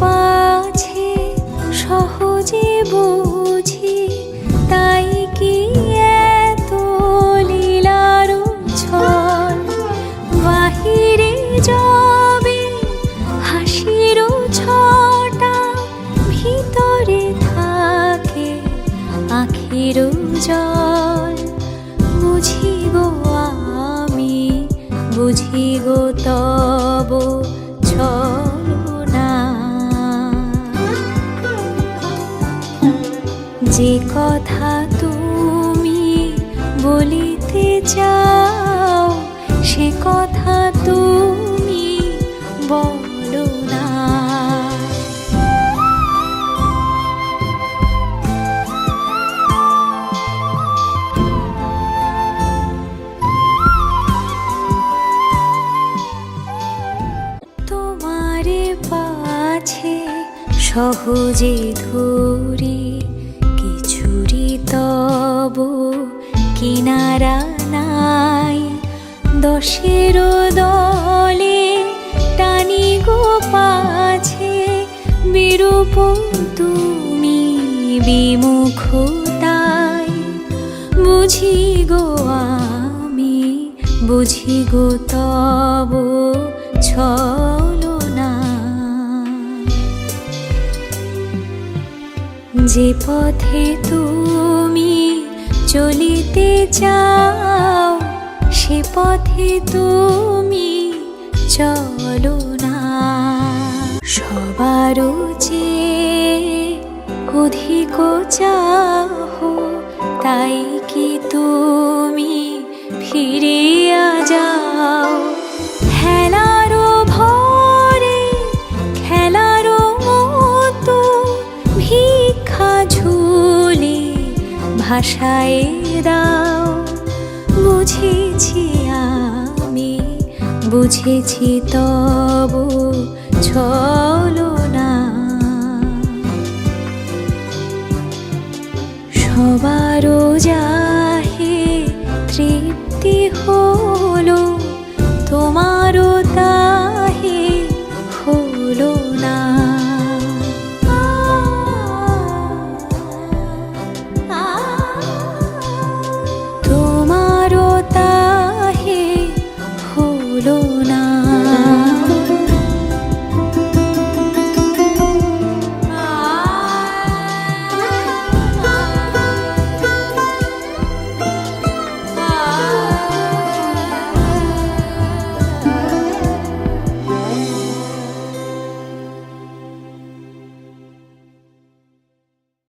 পাছে, সহজে বুঝি, তাই কি এত লীলার ছল বাহিরে যাবে হাসির ছটা ভিতরে থাকে আখির জল। বুঝি গো আমি বুঝি গো তব ছলনা যে কথা তুমি বলিতে চাও সে কথা তুমি বলো না। তোমারে পাছে সহজে ধরি দশের দলে টানি গো পাছে, বিরূপ তুমি বিমুখ তাই বুঝি গো আমি, বুঝি গো তব ছলো না যে পথে তুমি চলিতে চাও সে পথে তুমি চলো না। সবারও যে অধিক চাহো, তাই কি তুমি ফিরিয়া যাও? ভরে ভিক্ষা ভাষায় দাও। বুঝেছি আমি বুঝেছি তব ছলো না। সবারও যাহে তৃপ্তি হলো